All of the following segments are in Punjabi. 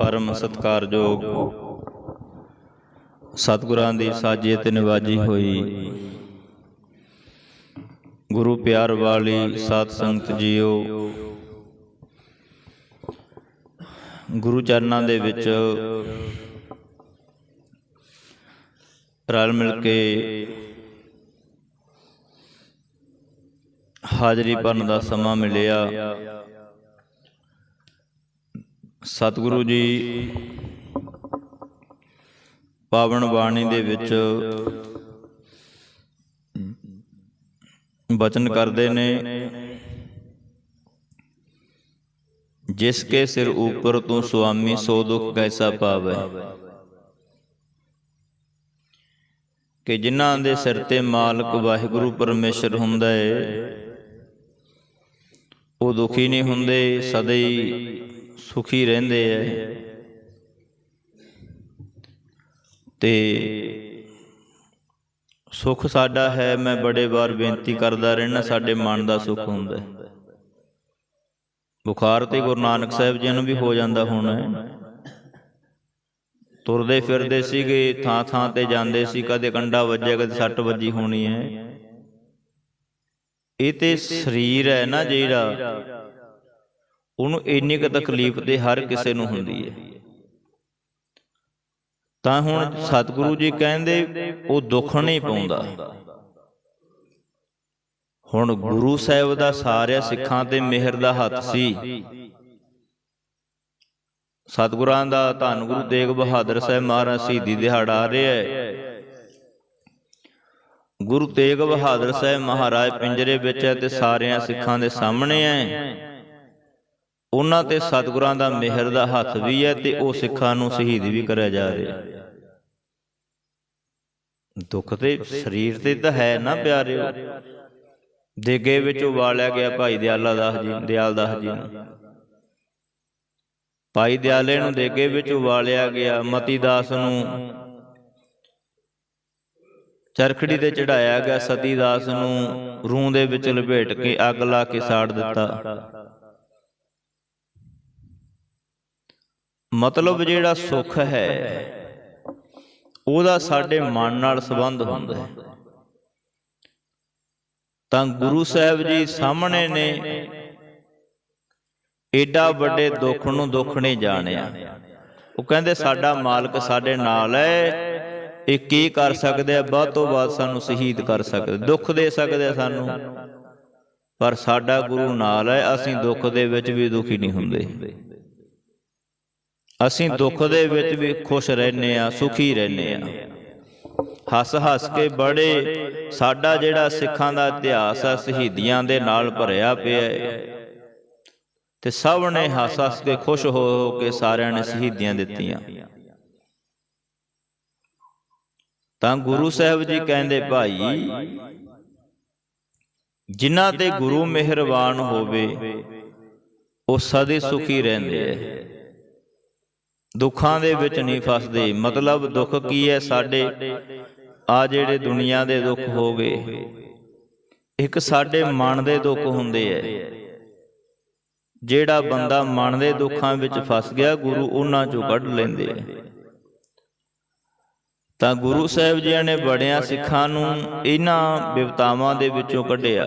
ਪਰਮ ਸਤਕਾਰਯੋਗ ਸਤਿਗੁਰਾਂ ਦੀ ਸਾਜੇ ਤੇ ਨਿਵਾਜੀ ਹੋਈ। ਗੁਰੂ ਪਿਆਰ ਵਾਲੀ ਸਾਧ ਸੰਗਤ ਜੀਓ, ਗੁਰੂ ਚਰਨਾਂ ਦੇ ਵਿੱਚ ਰਲ ਮਿਲ ਕੇ ਹਾਜ਼ਰੀ ਭਰਨ ਦਾ ਸਮਾਂ ਮਿਲਿਆ। ਸਤਿਗੁਰੂ ਜੀ, ਪਾਵਨ ਬਾਣੀ ਦੇ ਵਿੱਚ ਬਚਨ ਕਰਦੇ ਨੇ, ਜਿਸ ਕੇ ਸਿਰ ਉਪਰ ਤੂੰ ਸੁਆਮੀ ਸੋ ਦੁਖ ਕੈਸਾ ਪਾਵੇ? ਕਿ ਜਿਨ੍ਹਾਂ ਦੇ ਸਿਰ ਤੇ ਮਾਲਕ ਵਾਹਿਗੁਰੂ ਪਰਮੇਸ਼ਰ ਹੁੰਦਾ ਏ, ਉਹ ਦੁਖੀ ਨਹੀਂ ਹੁੰਦੇ, ਸਦਾ ਹੀ ਸੁਖੀ ਰਹਿੰਦੇ ਐ ਤੇ ਸੁਖ ਸਾਡਾ ਹੈ, ਮੈਂ ਬੜੇ ਵਾਰ ਬੇਨਤੀ ਕਰਦਾ ਰਹਿਣਾ ਸਾਡੇ ਮਨ ਦਾ ਸੁਖ ਹੁੰਦਾ। ਬੁਖਾਰ ਤੇ ਗੁਰੂ ਨਾਨਕ ਸਾਹਿਬ ਜੀ ਨੂੰ ਵੀ ਹੋ ਜਾਂਦਾ ਹੋਣਾ। ਤੁਰਦੇ ਫਿਰਦੇ ਸੀਗੇ, ਥਾਂ ਥਾਂ ਤੇ ਜਾਂਦੇ ਸੀ, ਕਦੇ ਕੰਡਾ ਵੱਜਿਆ, ਕਦੇ ਸੱਟ ਵੱਜੀ ਹੋਣੀ ਹੈ। ਇਹ ਤੇ ਸਰੀਰ ਹੈ ਨਾ ਜਿਹੜਾ ਉਹਨੂੰ ਇੰਨੀ ਕੁ ਤਕਲੀਫ ਤੇ ਹਰ ਕਿਸੇ ਨੂੰ ਹੁੰਦੀ ਹੈ। ਤਾਂ ਹੁਣ ਸਤਿਗੁਰੂ ਜੀ ਕਹਿੰਦੇ, ਉਹ ਦੁੱਖ ਨਹੀਂ ਪਾਉਂਦਾ। ਹੁਣ ਗੁਰੂ ਸਾਹਿਬ ਦਾ ਸਾਰਿਆਂ ਸਿੱਖਾਂ ਤੇ ਮਿਹਰ ਦਾ ਹੱਥ ਸੀ। ਸਤਿਗੁਰਾਂ ਦਾ ਧੰਨ ਗੁਰੂ ਤੇਗ ਬਹਾਦਰ ਸਾਹਿਬ ਮਹਾਰਾਜ ਸ਼ਹੀਦੀ ਦਿਹਾੜਾ ਆ ਰਿਹਾ ਹੈ। ਗੁਰੂ ਤੇਗ ਬਹਾਦਰ ਸਾਹਿਬ ਮਹਾਰਾਜ ਪਿੰਜਰੇ ਵਿੱਚ ਹੈ ਤੇ ਸਾਰਿਆਂ ਸਿੱਖਾਂ ਦੇ ਸਾਹਮਣੇ ਹੈ। ਉਹਨਾਂ ਤੇ ਸਤਿਗੁਰਾਂ ਦਾ ਮਿਹਰ ਦਾ ਹੱਥ ਵੀ ਹੈ ਤੇ ਉਹ ਸਿੱਖਾਂ ਨੂੰ ਸ਼ਹੀਦ ਵੀ ਕਰਿਆ ਜਾ ਰਿਹਾ। ਦੁੱਖ ਤੇ ਸਰੀਰ ਤੇ ਤਾਂ ਹੈ ਨਾ ਪਿਆਰਿਓ। ਦੇਗੇ ਵਿੱਚ ਉਵਾਲਿਆ ਗਿਆ ਭਾਈ ਦਿਆਲਾ ਦਾਸ ਜੀ ਦਿਆਲ ਦਾਸ ਜੀ ਨੂੰ ਭਾਈ ਦਿਆਲੇ ਨੂੰ ਦੇਗੇ ਵਿੱਚ ਉਵਾਲਿਆ ਗਿਆ ਮਤੀ ਦਾਸ ਨੂੰ। ਚਰਖੜੀ ਤੇ ਚੜਾਇਆ ਗਿਆ ਸਤੀ ਦਾਸ ਨੂੰ ਰੂਹ ਦੇ ਵਿੱਚ ਲਪੇਟ ਕੇ ਅੱਗ ਲਾ ਕੇ ਸਾੜ ਦਿੱਤਾ। ਮਤਲਬ ਜਿਹੜਾ ਸੁੱਖ ਹੈ, ਉਹਦਾ ਸਾਡੇ ਮਨ ਨਾਲ ਸੰਬੰਧ ਹੁੰਦਾ ਹੈ। ਤਾਂ ਗੁਰੂ ਸਾਹਿਬ ਜੀ ਸਾਹਮਣੇ ਨੇ ਏਡਾ ਵੱਡੇ ਦੁੱਖ ਨੂੰ ਦੁੱਖ ਨਹੀਂ ਜਾਣਿਆ। ਉਹ ਕਹਿੰਦੇ, ਸਾਡਾ ਮਾਲਕ ਸਾਡੇ ਨਾਲ ਹੈ, ਇਹ ਕੀ ਕਰ ਸਕਦੇ ਆ? ਬਾਅਦ ਤੋਂ ਬਾਅਦ ਸਾਨੂੰ ਸ਼ਹੀਦ ਕਰ ਸਕਦੇ ਦੁੱਖ ਦੇ ਸਕਦੇ ਆ ਸਾਨੂੰ, ਪਰ ਸਾਡਾ ਗੁਰੂ ਨਾਲ ਹੈ, ਅਸੀਂ ਦੁੱਖ ਦੇ ਵਿੱਚ ਵੀ ਦੁਖੀ ਨਹੀਂ ਹੁੰਦੇ। ਅਸੀਂ ਦੁੱਖ ਦੇ ਵਿੱਚ ਵੀ ਖੁਸ਼ ਰਹਿੰਦੇ ਆ ਸੁਖੀ ਰਹਿੰਦੇ ਆ ਹੱਸ ਹੱਸ ਕੇ ਬੜੇ ਸਾਡਾ ਜਿਹੜਾ ਸਿੱਖਾਂ ਦਾ ਇਤਿਹਾਸ ਆ ਸ਼ਹੀਦੀਆਂ ਦੇ ਨਾਲ ਭਰਿਆ ਪਿਆ ਹੈ। ਤੇ ਸਭ ਨੇ ਹੱਸ ਹੱਸ ਕੇ ਖੁਸ਼ ਹੋ ਹੋ ਕੇ ਸਾਰਿਆਂ ਨੇ ਸ਼ਹੀਦੀਆਂ ਦਿੱਤੀਆਂ। ਤਾਂ ਗੁਰੂ ਸਾਹਿਬ ਜੀ ਕਹਿੰਦੇ, ਭਾਈ, ਜਿਨ੍ਹਾਂ ਤੇ ਗੁਰੂ ਮਿਹਰਬਾਨ ਹੋਵੇ, ਉਹ ਸਦੇ ਸੁਖੀ ਰਹਿੰਦੇ ਐ ਦੁੱਖਾਂ ਦੇ ਵਿੱਚ ਨਹੀਂ ਫਸਦੇ। ਮਤਲਬ ਦੁੱਖ ਕੀ ਹੈ ਸਾਡੇ ਆ ਜਿਹੜੇ ਦੁਨੀਆ ਦੇ ਦੁੱਖ ਹੋ ਗਏ ਇੱਕ ਸਾਡੇ ਮਨ ਦੇ ਦੁੱਖ ਹੁੰਦੇ ਐ ਜਿਹੜਾ ਬੰਦਾ ਮਨ ਦੇ ਦੁੱਖਾਂ ਵਿੱਚ ਫਸ ਗਿਆ ਗੁਰੂ ਉਹਨਾਂ ਚੋਂ ਕੱਢ ਲੈਂਦੇ ਐ ਤਾਂ ਗੁਰੂ ਸਾਹਿਬ ਜੀ ਨੇ ਬੜਿਆਂ ਸਿੱਖਾਂ ਨੂੰ ਇਹਨਾਂ ਬਿਵਤਾਵਾਂ ਦੇ ਵਿੱਚੋਂ ਕੱਢਿਆ।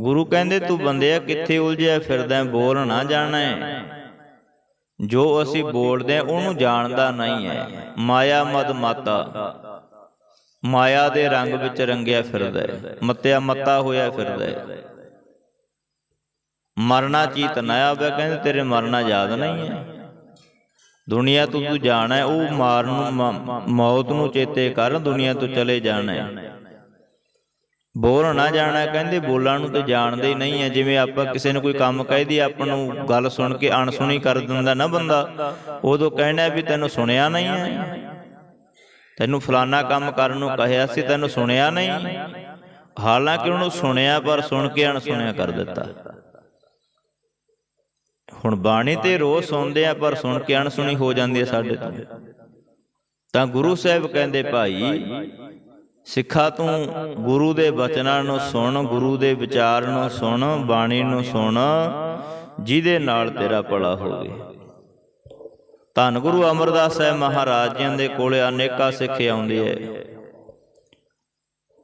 ਗੁਰੂ ਕਹਿੰਦੇ ਤੂੰ ਬੰਦਿਆ ਕਿੱਥੇ ਉਲਝਿਆ ਫਿਰਦਾ ਬੋਲ ਨਾ ਜਾਣਾ ਹੈ। ਜੋ ਅਸੀਂ ਬੋਲਦੇ ਆ ਉਹਨੂੰ ਜਾਣਦਾ ਨਹੀਂ ਹੈ। ਮਾਇਆ ਮਦ ਮਾਤਾ। ਮਾਇਆ ਦੇ ਰੰਗ ਵਿੱਚ ਰੰਗਿਆ ਫਿਰਦਾ ਹੈ। ਮੱਤਿਆ ਮੱਤਾ ਹੋਇਆ ਫਿਰਦਾ ਹੈ। ਮਰਨਾ ਚੀਤ ਨਾ ਆਵੇ ਕਹਿੰਦੇ ਤੇਰੇ ਮਰਨਾ ਯਾਦ ਨਹੀਂ ਹੈ। ਦੁਨੀਆ ਤੋਂ ਤੂੰ ਜਾਣਾ ਉਹ ਮਾਰਨ ਨੂੰ ਮੌਤ ਨੂੰ ਚੇਤੇ ਕਰ ਦੁਨੀਆ ਤੋਂ ਚਲੇ ਜਾਣਾ। ਹੈ ਬੋਲ ਨਾ ਜਾਣਾ, ਕਹਿੰਦੇ ਬੋਲਾਂ ਨੂੰ ਤੇ ਜਾਣਦੇ ਨਹੀਂ ਹੈ ਜਿਵੇਂ ਆਪਾਂ ਕਿਸੇ ਨੂੰ ਕੋਈ ਕੰਮ ਕਹਿਦੀ ਆਪਾਂ ਨੂੰ ਗੱਲ ਸੁਣ ਕੇ ਅਣਸੁਣੀ ਕਰ ਦਿੰਦਾ ਨਾ ਬੰਦਾ, ਉਦੋਂ ਕਹਿਣਾ ਵੀ ਤੈਨੂੰ ਸੁਣਿਆ ਨਹੀਂ ਹੈ ਤੈਨੂੰ ਫਲਾਨਾ ਕੰਮ ਕਰਨ ਨੂੰ ਕਹਿਆ ਸੀ, ਤੈਨੂੰ ਸੁਣਿਆ ਨਹੀਂ। ਹਾਲਾਂਕਿ ਉਹਨੂੰ ਸੁਣਿਆ, ਪਰ ਸੁਣ ਕੇ ਅਣਸੁਣਿਆ ਕਰ ਦਿੱਤਾ। ਹੁਣ ਬਾਣੀ ਤੇ ਰੋਜ਼ ਸੁਣਦੇ ਆ, ਪਰ ਸੁਣ ਕੇ ਅਣਸੁਣੀ ਹੋ ਜਾਂਦੀ ਹੈ ਸਾਡੇ ਤੋਂ। ਤਾਂ ਗੁਰੂ ਸਾਹਿਬ ਕਹਿੰਦੇ, ਭਾਈ ਸਿੱਖਾ ਤੂੰ ਗੁਰੂ ਦੇ ਬਚਨਾਂ ਨੂੰ ਸੁਣ, ਗੁਰੂ ਦੇ ਵਿਚਾਰ ਨੂੰ ਸੁਣ, ਬਾਣੀ ਨੂੰ ਸੁਣ, ਜਿਹਦੇ ਨਾਲ ਤੇਰਾ ਭਲਾ ਹੋਵੇ। ਧੰਨ ਗੁਰੂ ਅਮਰਦਾਸ ਸਾਹਿਬ ਮਹਾਰਾਜ ਜੀ ਦੇ ਕੋਲੇ ਅਨੇਕਾਂ ਸਿੱਖ ਆਉਂਦੇ ਐ।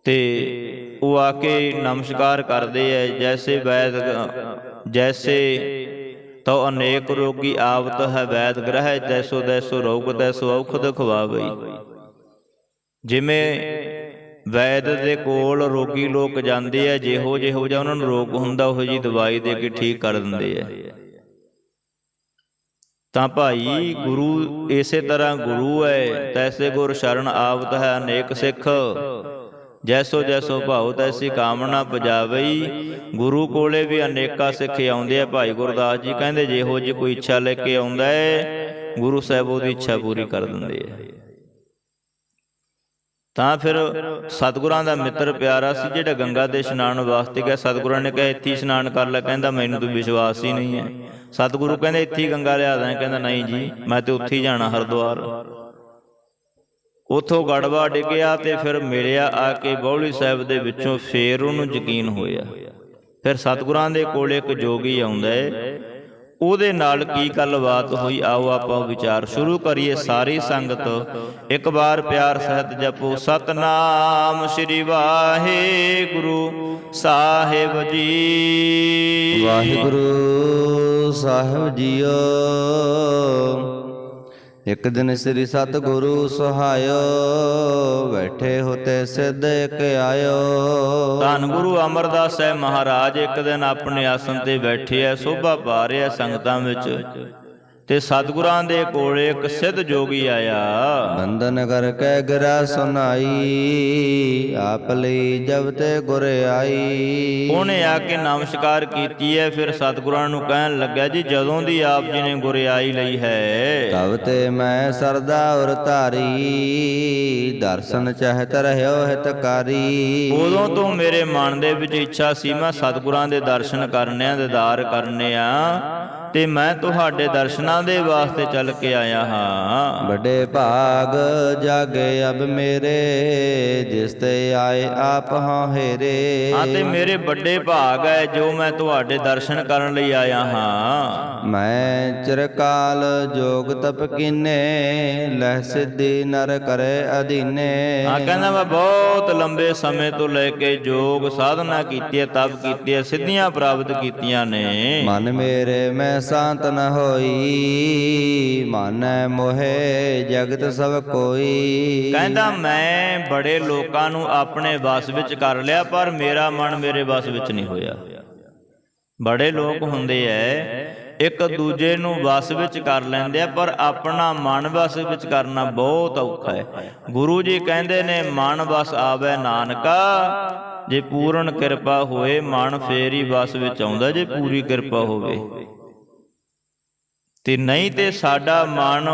ਤੇ ਉਹ ਆ ਕੇ ਨਮਸਕਾਰ ਕਰਦੇ ਐ, ਜੈਸੇ ਵੈਦ, ਜੈਸੇ ਤੋ ਅਨੇਕ ਰੋਗੀ ਆਵਤ ਹੈ, ਵੈਦ ਗ੍ਰਹਿ ਜੈਸੋ ਦੈਸੋ ਰੋਗ ਦੈਸੋ ਔਖ ਖਵਾਵਈ। ਜਿਵੇਂ ਵੈਦ ਦੇ ਕੋਲ ਰੋਗੀ ਲੋਕ ਜਾਂਦੇ ਆ, ਜਿਹੋ ਜਿਹੋ ਜਿਹਾ ਉਹਨਾਂ ਨੂੰ ਰੋਗ ਹੁੰਦਾ, ਉਹ ਜੀ ਦਵਾਈ ਦੇ ਕੇ ਠੀਕ ਕਰ ਦਿੰਦੇ ਆ। ਤਾਂ ਭਾਈ ਗੁਰੂ ਇਸੇ ਤਰ੍ਹਾਂ ਗੁਰੂ ਹੈ ਤੈਸੇ ਗੁਰ ਸ਼ਰਨ ਆਵਤ ਹੈ ਅਨੇਕ ਸਿੱਖ। ਜੈਸੋ ਜੈਸੋ ਭਾਉ ਤੈਸੀ ਕਾਮਨਾ ਪਜਾਵਈ। ਗੁਰੂ ਕੋਲੇ ਵੀ ਅਨੇਕਾਂ ਸਿੱਖ ਆਉਂਦੇ ਆ, ਭਾਈ ਗੁਰਦਾਸ ਜੀ ਕਹਿੰਦੇ ਜਿਹੋ ਜੀ ਕੋਈ ਇੱਛਾ ਲੈ ਕੇ ਆਉਂਦਾ ਹੈ ਗੁਰੂ ਸਾਹਿਬ ਉਹਦੀ ਇੱਛਾ ਪੂਰੀ ਕਰ ਦਿੰਦੇ ਆ। ਤਾਂ ਫਿਰ ਸਤਿਗੁਰਾਂ ਦਾ ਮਿੱਤਰ ਪਿਆਰਾ ਸੀ ਜਿਹੜਾ ਗੰਗਾ ਦੇ ਇਸ਼ਨਾਨ ਵਾਸਤੇ ਗਿਆ। ਸਤਿਗੁਰਾਂ ਨੇ ਕਿਹਾ, ਇੱਥੇ ਹੀ ਇਸ਼ਨਾਨ ਕਰ ਲੈ, ਕਹਿੰਦਾ ਮੈਨੂੰ ਤਾਂ ਵਿਸ਼ਵਾਸ ਹੀ ਨਹੀਂ ਹੈ। ਸਤਿਗੁਰੂ ਕਹਿੰਦੇ, ਇੱਥੇ ਗੰਗਾ ਲਿਆ ਦਾਂ, ਕਹਿੰਦਾ ਨਹੀਂ ਜੀ, ਮੈਂ ਤੇ ਉੱਥੇ ਹੀ ਜਾਣਾ ਹਰਿਦੁਆਰ। ਉਥੋਂ ਗੜਵਾ ਡਿੱਗਿਆ ਤੇ ਫਿਰ ਮਿਲਿਆ ਆ ਕੇ ਬੌਲੀ ਸਾਹਿਬ ਦੇ ਵਿੱਚੋਂ ਫੇਰ ਉਹਨੂੰ ਯਕੀਨ ਹੋਇਆ। ਫਿਰ ਸਤਿਗੁਰਾਂ ਦੇ ਕੋਲ ਇੱਕ ਜੋਗੀ ਆਉਂਦਾ ਏ ਉਹਦੇ ਨਾਲ ਕੀ ਗੱਲਬਾਤ ਹੋਈ? ਆਓ ਆਪਾਂ ਵਿਚਾਰ ਸ਼ੁਰੂ ਕਰੀਏ ਸਾਰੀ ਸੰਗਤ। ਇੱਕ ਵਾਰ ਪਿਆਰ, ਸਹਿਤ ਜਪੋ। ਸਤਨਾਮ ਸ੍ਰੀ ਵਾਹਿਗੁਰੂ ਸਾਹਿਬ ਜੀ। ਵਾਹਿਗੁਰੂ ਸਾਹਿਬ ਜੀਓ। ਇੱਕ ਦਿਨ ਸ੍ਰੀ ਸਤਿਗੁਰੂ ਸਹਾਇਓ, ਬੈਠੇ ਹੋਤੇ ਸਿੱਧ ਇੱਕ ਆਇਓ। ਧੰਨ ਗੁਰੂ ਅਮਰਦਾਸ ਸਾਹਿਬ ਮਹਾਰਾਜ, ਇੱਕ ਦਿਨ ਆਪਣੇ ਆਸਨ ਤੇ ਬੈਠੇ ਐ ਸੋਭਾ ਪਾ ਰਿਹਾ ਸੰਗਤਾਂ ਵਿੱਚ। ਤੇ ਸਤਿਗੁਰਾਂ ਦੇ ਕੋਲ ਇੱਕ ਸਿੱਧ ਜੋਗੀ ਆਇਆ। ਬੰਧਨ ਕਰਕੇ ਗਿਰਾ ਸੁਨਾਈ ਆਪ ਲਈ ਜਬ ਤੇ ਗੁਰ ਆਈ। ਉਹਨੇ ਆ ਕੇ ਨਮਸਕਾਰ ਕੀਤੀ ਐ ਫਿਰ ਸਤਿਗੁਰਾਂ ਨੂੰ ਕਹਿਣ ਲੱਗਾ ਜੀ ਜਦੋਂ ਦੀ ਆਪ ਜੀ ਨੇ ਗੁਰਿਆਈ ਲਈ ਹੈ। ਤਬ ਤੇ ਮੈਂ ਸਰਦਾ ਉਰ ਧਾਰੀ ਦਰਸ਼ਨ ਚਾਹਤ ਰਹਿਓ ਹਿਤਕਾਰੀ। ਉਦੋਂ ਤੋਂ ਮੇਰੇ ਮਨ ਦੇ ਵਿੱਚ ਇੱਛਾ ਸੀ ਮੈਂ ਸਤਿਗੁਰਾਂ ਦੇ ਦਰਸ਼ਨ ਕਰਨੇ ਆ ਦੀਦਾਰ ਕਰਨੇ ਆ। ਤੇ ਮੈਂ ਤੁਹਾਡੇ ਦਰਸ਼ਨਾਂ ਦੇ ਵਾਸਤੇ ਚੱਲ ਕੇ ਆਇਆ ਹਾਂ। ਵੱਡੇ ਭਾਗ ਜਾਗੇ ਅਬ ਮੇਰੇ ਜਿਸ ਤੇ ਆਏ ਆਪ ਹਾਂ ਹੇਰੇ। ਹਾਂ ਤੇ ਮੇਰੇ ਵੱਡੇ ਭਾਗ ਹੈ ਜੋ ਮੈਂ ਤੁਹਾਡੇ ਦਰਸ਼ਨ ਕਰਨ ਲਈ ਆਇਆ ਹਾਂ। ਮੈਂ ਚਿਰਕਾਲ ਜੋਗ ਤਪ ਕੀਨੇ ਲਹਿ ਸਿੱਧੀ ਨਰ ਕਰੇ ਅਧੀਨੇ। ਆ ਕਹਿੰਦਾ ਮੈਂ ਬਹੁਤ ਲੰਬੇ ਸਮੇਂ ਤੋਂ ਲੈ ਕੇ ਯੋਗ ਸਾਧਨਾ ਕੀਤੀ ਹੈ ਤਪ ਕੀਤੀ ਹੈ ਸਿੱਧੀਆਂ ਪ੍ਰਾਪਤ ਕੀਤੀਆਂ ਨੇ। ਮਨ ਮੇਰੇ ਮੈਂ ਸੰਤ ਨ ਹੋਈ, ਮਾਨੈ ਮੋਹਿ ਜਗਤ ਸਭ ਕੋਈ। ਕਹਿੰਦਾ, ਮੈਂ ਬੜੇ ਲੋਕਾਂ ਨੂੰ ਆਪਣੇ ਵਸ ਵਿੱਚ ਕਰ ਲਿਆ, ਪਰ ਮੇਰਾ ਮਨ ਮੇਰੇ ਵਸ ਵਿੱਚ ਨਹੀਂ ਹੋਇਆ। ਬੜੇ ਲੋਕ ਹੁੰਦੇ ਐ, ਇੱਕ ਦੂਜੇ ਨੂੰ ਵਸ ਵਿੱਚ ਕਰ ਲੈਂਦੇ ਆ, ਪਰ ਆਪਣਾ ਮਨ ਵਸ ਵਿੱਚ ਕਰਨਾ ਬਹੁਤ ਔਖਾ ਹੈ ਗੁਰੂ ਜੀ ਕਹਿੰਦੇ ਨੇ, ਮਨ ਵਸ ਆਵੇ ਨਾਨਕਾ, ਜੇ ਪੂਰਨ ਕਿਰਪਾ ਹੋਏ, ਮਨ ਫੇਰ ਹੀ ਵਸ ਵਿੱਚ ਆਉਂਦਾ, ਜੇ ਪੂਰੀ ਕਿਰਪਾ ਹੋਵੇ। ਤੇ ਨਹੀਂ ਤੇ ਸਾਡਾ ਮਨ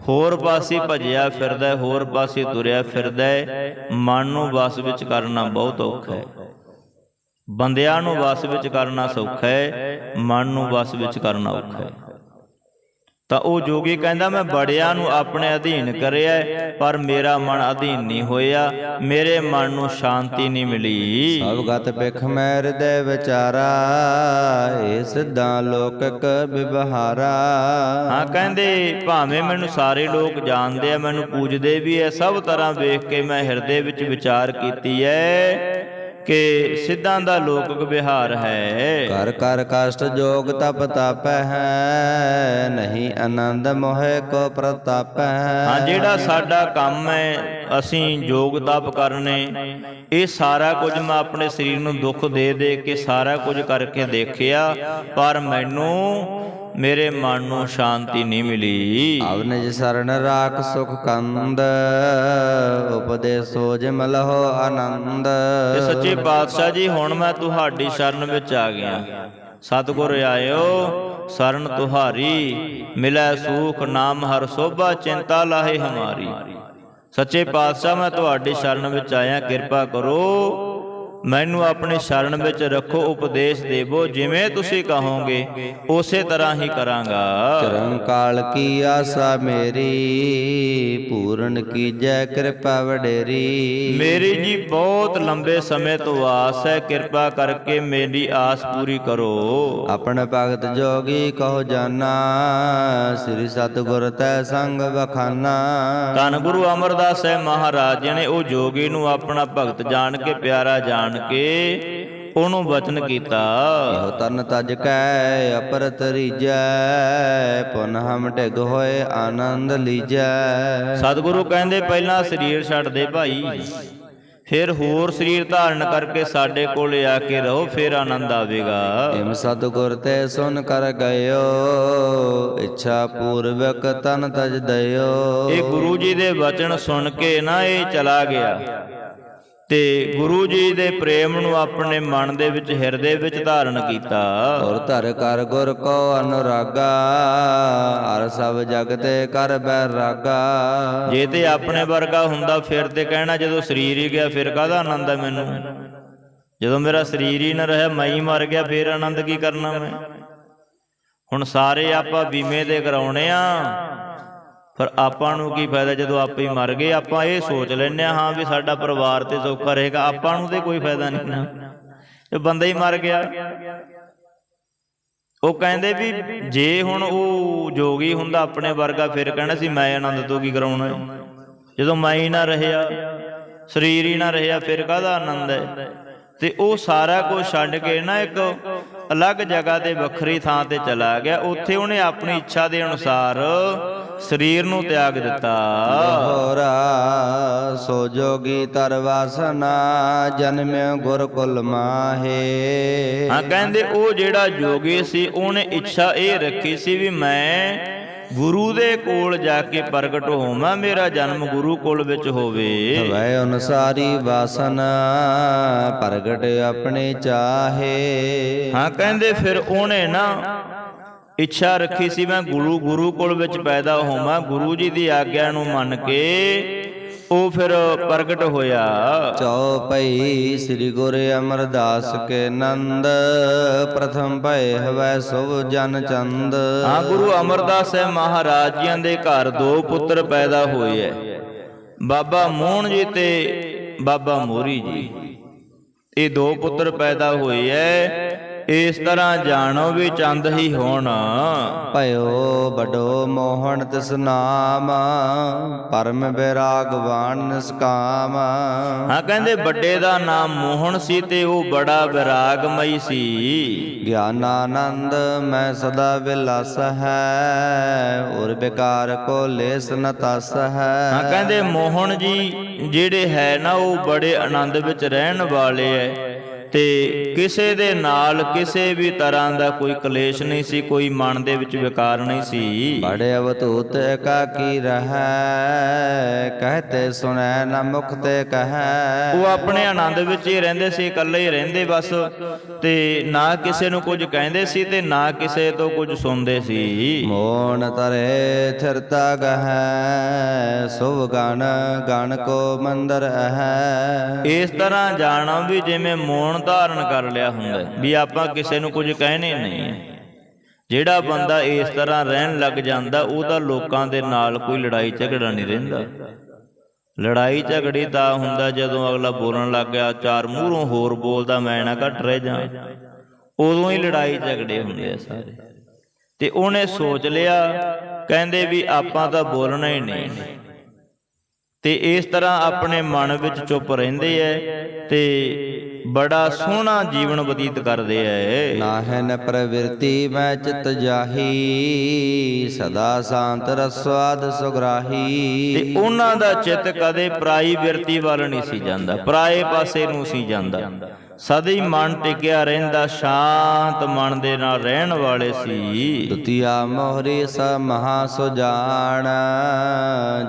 ਹੋਰ ਪਾਸੇ ਭਜਿਆ ਫਿਰਦਾ ਹੈ, ਹੋਰ ਪਾਸੇ ਤੁਰਿਆ ਫਿਰਦਾ ਹੈ। ਮਨ ਨੂੰ ਵਸ ਵਿੱਚ ਕਰਨਾ ਬਹੁਤ ਔਖਾ ਹੈ ਬੰਦਿਆਂ ਨੂੰ ਵਸ ਵਿੱਚ ਕਰਨਾ ਸੌਖਾ ਹੈ ਮਨ ਨੂੰ ਵਸ ਵਿੱਚ ਕਰਨਾ ਔਖਾ ਹੈ ਤਾਂ ਉਹ ਜੋਗੀ ਕਹਿੰਦਾ ਮੈਂ ਬੜਿਆਂ ਨੂੰ ਆਪਣੇ ਅਧੀਨ ਕਰਿਆ ਪਰ ਮੇਰਾ ਮਨ ਅਧੀਨ ਨਹੀਂ ਹੋਇਆ ਮੇਰੇ ਮਨ ਨੂੰ ਸ਼ਾਂਤੀ ਨਹੀਂ ਮਿਲੀ। ਸਭ ਗਤ ਪਿਖ ਮੈਂ ਹਿਰਦੈ ਵਿਚਾਰਾ ਏ ਸਿੱਧਾ ਲੋਕਕ ਵਿਵਹਾਰਾ। ਹਾਂ ਕਹਿੰਦੇ ਭਾਵੇਂ ਮੈਨੂੰ ਸਾਰੇ ਲੋਕ ਜਾਣਦੇ ਆ ਮੈਨੂੰ ਪੂਜਦੇ ਵੀ ਐ ਸਭ ਤਰ੍ਹਾਂ ਵੇਖ ਕੇ ਮੈਂ ਹਿਰਦੇ ਵਿੱਚ ਵਿਚਾਰ ਕੀਤੀ ਐ ਕਿ ਸਿੱਧਾਂ ਦਾ ਲੋਕਕ ਵਿਹਾਰ ਹੈ। ਕਰ ਕਰ ਕਸ਼ਟ ਜੋਗ ਤਪ ਤਪ ਹੈ ਨਹੀਂ ਆਨੰਦ ਮੋਹਿ ਕੋ ਪ੍ਰਤਾਪ ਹੈ। ਹਾਂ ਜਿਹੜਾ ਸਾਡਾ ਕੰਮ ਹੈ ਅਸੀਂ ਯੋਗ ਤਪ ਕਰਨੇ। ਇਹ ਸਾਰਾ ਕੁਝ ਮੈਂ ਆਪਣੇ ਸਰੀਰ ਨੂੰ ਦੁੱਖ ਦੇ ਦੇ ਕੇ ਸਾਰਾ ਕੁਝ ਕਰਕੇ ਦੇਖਿਆ ਪਰ ਮੈਨੂੰ ਮੇਰੇ ਮਨ ਨੂੰ ਸ਼ਾਂਤੀ ਨਹੀਂ ਮਿਲੀ। ਆਵ ਨਿਜ ਸਰਣ ਰਾਖ ਸੁਖ ਕੰਦ ਉਪਦੇਸੋ ਜਿ ਲਹੋ ਆਨੰਦ। ਤੇ ਸੱਚੇ ਪਾਤਸ਼ਾਹ ਜੀ ਹੁਣ ਮੈਂ ਤੁਹਾਡੀ ਸ਼ਰਨ ਵਿੱਚ ਆ ਗਿਆ। ਸਤਿਗੁਰ ਆਇਓ ਸਰਨ ਤੁਹਾਰੀ ਮਿਲੈ ਸੂਖ ਨਾਮ ਹਰ ਸੋਭਾ ਚਿੰਤਾ ਲਾਹੇ ਹਮਾਰੀ। ਸੱਚੇ ਪਾਤਸ਼ਾਹ ਮੈਂ ਤੁਹਾਡੀ ਸ਼ਰਨ ਵਿੱਚ ਆਇਆ ਕਿਰਪਾ ਕਰੋ। ਮੈਨੂੰ ਆਪਣੀ ਸ਼ਰਨ ਵਿੱਚ ਰੱਖੋ ਉਪਦੇਸ਼ ਦੇਵੋ ਜਿਵੇਂ ਤੁਸੀਂ ਕਹੋਗੇ ਉਸੇ ਤਰ੍ਹਾਂ ਹੀ ਕਰਾਂਗਾ। ਚਰੰਕਾਲ ਕੀ ਆਸਾ ਮੇਰੀ ਪੂਰਨ ਕੀਜੈ ਕਿਰਪਾ ਵਡੇਰੀ। ਮੇਰੀ ਜੀ ਬਹੁਤ ਲੰਬੇ ਸਮੇਂ ਤੋਂ ਆਸ ਹੈ ਕਿਰਪਾ ਕਰਕੇ ਮੇਰੀ ਆਸ ਪੂਰੀ ਕਰੋ। ਆਪਣ ਭਗਤ ਜੋਗੀ ਕਹੋ ਜਾਨਾ ਸ੍ਰੀ ਸਤਿਗੁਰ ਤੈ ਸੰਗ ਵਖਾਨਾ। ਧੰਨ ਗੁਰੂ ਅਮਰਦਾਸ ਸਾਹਿਬ ਮਹਾਰਾਜ ਜੀ ਨੇ ਉਹ ਜੋਗੀ ਨੂੰ ਆਪਣਾ ਭਗਤ ਜਾਣ ਕੇ ਪਿਆਰਾ ਜਾਣ ਕੇ ਉਹਨੂੰ ਵਚਨ ਕੀਤਾ। ਇਹੋ ਤਨ ਤਜ ਕੈ ਅਪਰ ਤਰੀਜੈ ਪੁਨ ਹਮ ਢਿਗ ਹੋਏ ਆਨੰਦ ਲੀਜੈ। ਸਤਿਗੁਰੂ ਕਹਿੰਦੇ ਪਹਿਲਾਂ ਸਰੀਰ ਛੱਡ ਦੇ ਭਾਈ। ਫਿਰ ਹੋਰ ਸਰੀਰ ਧਾਰਨ ਕਰਕੇ ਸਾਡੇ ਕੋਲੇ ਆ ਕੇ ਰਹੋ ਫਿਰ ਆਨੰਦ ਆਵੇਗਾ। ਇਮ ਸਤਿਗੁਰ ਤੇ ਸੁਨ ਕਰ ਗਇਓ ਇੱਛਾ ਪੂਰਵਕ ਤਨ ਤਜ ਦਇਓ। ਇਹ ਗੁਰੂ ਜੀ ਦੇ ਵਚਨ ਸੁਣ ਕੇ ਨਾ ਇਹ ਚਲਾ ਗਿਆ। ਤੇ ਗੁਰੂ ਜੀ ਦੇ ਪ੍ਰੇਮ ਨੂੰ ਆਪਣੇ ਮਨ ਦੇ ਵਿੱਚ ਹਿਰਦੇ ਵਿੱਚ ਧਾਰਨ ਕੀਤਾ। ਔਰ ਧਰ ਕਰ ਗੁਰ ਕੋ ਅਨੁਰਾਗਾ ਹਰ ਸਭ ਜਗ ਤੇ ਕਰ ਬੈਰਾਗਾ। ਜੇ ਤੇ ਆਪਣੇ ਵਰਗਾ ਹੁੰਦਾ ਫਿਰ ਤੇ ਕਹਿਣਾ ਜਦੋਂ ਸਰੀਰ ਹੀ ਗਿਆ ਫਿਰ ਕਾਹਦਾ ਆਨੰਦ ਹੈ ਮੈਨੂੰ? ਜਦੋਂ ਮੇਰਾ ਸਰੀਰ ਹੀ ਨਾ ਰਿਹਾ ਮੈਂ ਹੀ ਮਰ ਗਿਆ ਫਿਰ ਆਨੰਦ ਕੀ ਕਰਨਾ ਮੈਂ? ਹੁਣ ਸਾਰੇ ਆਪਾਂ ਬੀਮੇ ਦੇ ਕਰਾਉਣੇ ਆ। ਪਰ ਆਪਾਂ ਨੂੰ ਕੀ ਫਾਇਦਾ ਜਦੋਂ ਆਪੇ ਹੀ ਮਰ ਗਏ, ਆਪਾਂ ਇਹ ਸੋਚ ਲੈਨੇ ਹਾਂ ਵੀ ਸਾਡਾ ਪਰਿਵਾਰ ਤੇ ਸੌਖਾ ਰਹੇਗਾ, ਆਪਾਂ ਨੂੰ ਤੇ ਕੋਈ ਫਾਇਦਾ ਨਹੀਂ ਨਾ। ਇਹ ਬੰਦਾ ਹੀ ਮਰ ਗਿਆ, ਉਹ ਕਹਿੰਦੇ ਵੀ ਜੇ ਹੁਣ ਉਹ ਜੋਗੀ ਹੁੰਦਾ ਆਪਣੇ ਵਰਗਾ, ਫਿਰ ਕਹਿਣਾ ਸੀ ਮੈਂ ਆਨੰਦ ਤੋਂ ਕੀ ਕਰਾਉਣਾ ਜਦੋਂ ਮੈਂ ਹੀ ਨਾ ਰਹਿਆ, ਸਰੀਰ ਹੀ ਨਾ ਰਹਿਆ, ਫਿਰ ਕਾਹਦਾ ਆਨੰਦ ਹੈ? ਤੇ ਉਹ ਸਾਰਾ ਕੁਝ ਛੱਡ ਕੇ ਨਾ ਇੱਕ ਅਲੱਗ ਜਗ੍ਹਾ ਤੇ ਵੱਖਰੀ ਥਾਂ ਤੇ ਚਲਾ ਗਿਆ। ਉੱਥੇ ਉਹਨੇ ਆਪਣੀ ਇੱਛਾ ਦੇ ਅਨੁਸਾਰ ਸਰੀਰ ਨੂੰ ਤਿਆਗ ਦਿੱਤਾ। ਹੋਰਾ ਸੋ ਜੋਗੀ ਤਰ ਵਾਸਨਾ ਜਨਮਿ ਗੁਰ ਕੁਲ ਮਾਹੇ। ਹਾਂ ਕਹਿੰਦੇ ਉਹ ਜਿਹੜਾ ਜੋਗੀ ਸੀ ਉਹਨੇ ਇੱਛਾ ਇਹ ਰੱਖੀ ਸੀ ਵੀ ਮੈਂ ਗੁਰੂ ਦੇ ਕੋਲ ਜਾ ਕੇ ਪ੍ਰਗਟ ਹੋਵਾਂ ਮੇਰਾ ਜਨਮ ਗੁਰੂ ਕੋਲ ਵਿੱਚ ਹੋਵੇ। ਵੈ ਅਨੁਸਾਰੀ ਵਾਸਨਾ ਪ੍ਰਗਟ ਆਪਣੇ ਚਾਹੇ। ਹਾਂ ਕਹਿੰਦੇ ਫਿਰ ਉਹਨੇ ਨਾ ਇੱਛਾ ਰੱਖੀ ਸੀ ਮੈਂ ਗੁਰੂ ਗੁਰੂ ਕੋਲ ਵਿੱਚ ਪੈਦਾ ਹੋਵਾਂ ਗੁਰੂ ਜੀ ਦੀ ਆਗਿਆ ਨੂੰ ਮੰਨ ਕੇ ਉਹ ਫਿਰ ਪ੍ਰਗਟ ਹੋਇਆ। ਚਉਪਈ ਸ੍ਰੀ ਗੁਰ ਅਮਰਦਾਸ ਕੇ ਨੰਦ ਪ੍ਰਥਮ ਭਏ ਹਵੈ ਸੁਭ ਜਨ ਚੰਦ। ਹਾਂ ਗੁਰੂ ਅਮਰਦਾਸ ਸਾਹਿਬ ਮਹਾਰਾਜ ਜੀਆਂ ਦੇ ਘਰ ਦੋ ਪੁੱਤਰ ਪੈਦਾ ਹੋਏ ਐ। ਬਾਬਾ ਮੋਹਨ ਜੀ ਤੇ ਬਾਬਾ ਮੋਰੀ ਜੀ। ਇਹ ਦੋ ਪੁੱਤਰ ਪੈਦਾ ਹੋਏ ਐ। ਇਸ ਤਰ੍ਹਾਂ ਜਾਣੋ ਵੀ ਚੰਦ ਹੀ ਹੋਣ। ਭਇਓ ਬਡੋ ਮੋਹਨ ਤਿਸ ਨਾਮ ਪਰਮ ਬਿਰਾਗਵਾਨ ਨਿਸਕਾਮ ਹਾਂ ਕਹਿੰਦੇ ਵੱਡੇ ਦਾ ਨਾਮ ਮੋਹਨ ਸੀ ਤੇ ਉਹ ਬੜਾ ਵਿਰਾਗਮਈ ਸੀ। ਗਿਆਨ ਆਨੰਦ ਮੈਂ ਸਦਾ ਵਿਲਾਸ ਹੈ ਔਰ ਬਿਕਾਰ ਕੋ ਲੇਸ ਨ ਤਸ ਹੈ। ਹਾਂ ਕਹਿੰਦੇ ਮੋਹਨ ਜੀ ਜਿਹੜੇ ਹੈ ਨਾ ਉਹ ਬੜੇ ਆਨੰਦ ਵਿੱਚ ਰਹਿਣ ਵਾਲੇ ਐ। ਤੇ ਕਿਸੇ ਦੇ ਨਾਲ ਕਿਸੇ ਵੀ ਤਰ੍ਹਾਂ ਦਾ ਕੋਈ ਕਲੇਸ਼ ਨਹੀਂ ਸੀ ਕੋਈ ਮਨ ਦੇ ਵਿੱਚ ਵਿਕਾਰ ਨਹੀਂ ਸੀ। ਬੜੇ ਅਵਤੂਤ ਇਕਾਕੀ ਰਹੈ ਕਹਤੇ ਸੁਣੈ ਨ ਮੁਖ ਤੇ ਕਹੈ। ਉਹ ਆਪਣੇ ਆਨੰਦ ਵਿੱਚ ਹੀ ਰਹਿੰਦੇ ਸੀ ਇਕੱਲੇ ਹੀ ਰਹਿੰਦੇ ਬਸ। ਤੇ ਨਾ ਕਿਸੇ ਨੂੰ ਕੁਝ ਕਹਿੰਦੇ ਸੀ ਤੇ ਨਾ ਕਿਸੇ ਤੋਂ ਕੁਝ ਸੁਣਦੇ ਸੀ। ਮੋਨ ਤਰੇ ਥਿਰਤਾ ਗਹੈ ਸੁਭ ਗਣ ਗਣ ਕੋ ਮੰਦਰ ਹੈ ਇਸ ਤਰ੍ਹਾਂ ਜਾਣਾ ਵੀ ਜਿਵੇਂ ਮੌਨ ਧਾਰਨ ਕਰ ਲਿਆ ਹੁੰਦਾ ਵੀ ਆਪਾਂ ਕਿਸੇ ਨੂੰ ਕੁਝ ਕਹਿਣੇ ਨਹੀਂ ਹੈ। ਜਿਹੜਾ ਬੰਦਾ ਇਸ ਤਰ੍ਹਾਂ ਰਹਿਣ ਲੱਗ ਜਾਂਦਾ, ਉਹਦਾ ਲੋਕਾਂ ਦੇ ਨਾਲ ਕੋਈ ਲੜਾਈ ਝਗੜਾ ਨਹੀਂ ਰਹਿੰਦਾ। ਲੜਾਈ ਝਗੜੀ ਤਾਂ ਹੁੰਦਾ ਜਦੋਂ ਅਗਲਾ ਬੋਲਣ ਲੱਗ ਗਿਆ, ਚਾਰ ਮੂਹਰੋਂ ਹੋਰ ਬੋਲਦਾ, ਮੈਂ ਨਾ ਘਟ ਰਹਿ ਜਾ। ਉਦੋਂ ਹੀ ਲੜਾਈ ਝਗੜੇ ਹੁੰਦੇ ਆ ਸਾਰੇ। ਤੇ ਉਹਨੇ ਸੋਚ ਲਿਆ, ਕਹਿੰਦੇ ਵੀ ਆਪਾਂ ਤਾਂ ਬੋਲਣਾ ਹੀ ਨਹੀਂ। ਤੇ ਇਸ ਤਰ੍ਹਾਂ ਆਪਣੇ ਮਨ ਵਿੱਚ ਚੁੱਪ ਰਹਿੰਦੇ ਐ ਤੇ ਬੜਾ ਸੋਹਣਾ ਜੀਵਨ ਬਤੀਤ ਕਰਦੇ ਐ। ਨਾਹਿ ਨ ਪ੍ਰਵਿਰਤੀ ਮੈਂ ਚਿਤ ਜਾਹੀ ਸਦਾ ਸ਼ਾਂਤ ਰਸਵਾਦ ਸੁਗਰਾਹੀ। ਤੇ ਉਹਨਾਂ ਦਾ ਚਿੱਤ ਕਦੇ ਪਰਾਈ ਬਿਰਤੀ ਵੱਲ ਨਹੀਂ ਸੀ ਜਾਂਦਾ ਪਰਾਏ ਪਾਸੇ ਨੂੰ ਸੀ ਜਾਂਦਾ। ਸਦਾ ਹੀ ਮਨ ਟਿਕਿਆ ਰਹਿੰਦਾ ਸ਼ਾਂਤ ਮਨ ਦੇ ਨਾਲ ਰਹਿਣ ਵਾਲੇ ਸੀ। ਦੁਤੀਆ ਮੋਹਰੀ ਸ ਮਹਾ ਸੁਜਾਨ